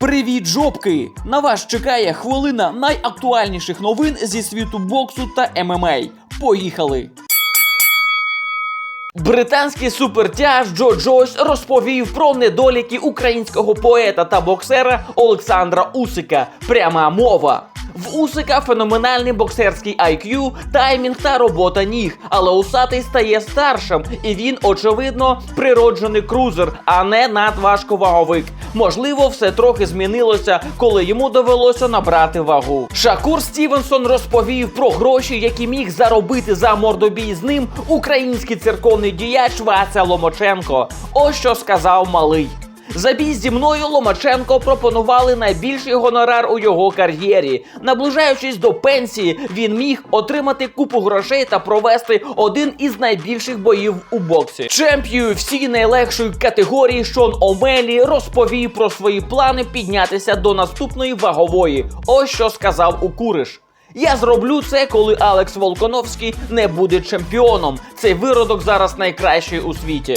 Привіт, жопки! На вас чекає хвилина найактуальніших новин зі світу боксу та ММА. Поїхали! Британський супертяж Джо Джойс розповів про недоліки українського поета та боксера Олександра Усика. Пряма мова. В Усика феноменальний боксерський IQ, таймінг та робота ніг, але усатий стає старшим, і він, очевидно, природжений крузер, а не надважковаговик. Можливо, все трохи змінилося, коли йому довелося набрати вагу. Шакур Стівенсон розповів про гроші, які міг заробити за мордобій з ним український церковний діяч Вася Ломаченко. Ось що сказав малий. За бій зі мною Ломаченко пропонували найбільший гонорар у його кар'єрі. Наближаючись до пенсії, він міг отримати купу грошей та провести один із найбільших боїв у боксі. Чемпію всі найлегшої категорії Шон Омелі розповів про свої плани піднятися до наступної вагової. Ось що сказав Укуриш. Я зроблю це, коли Алекс Волконовський не буде чемпіоном. Цей виродок зараз найкращий у світі.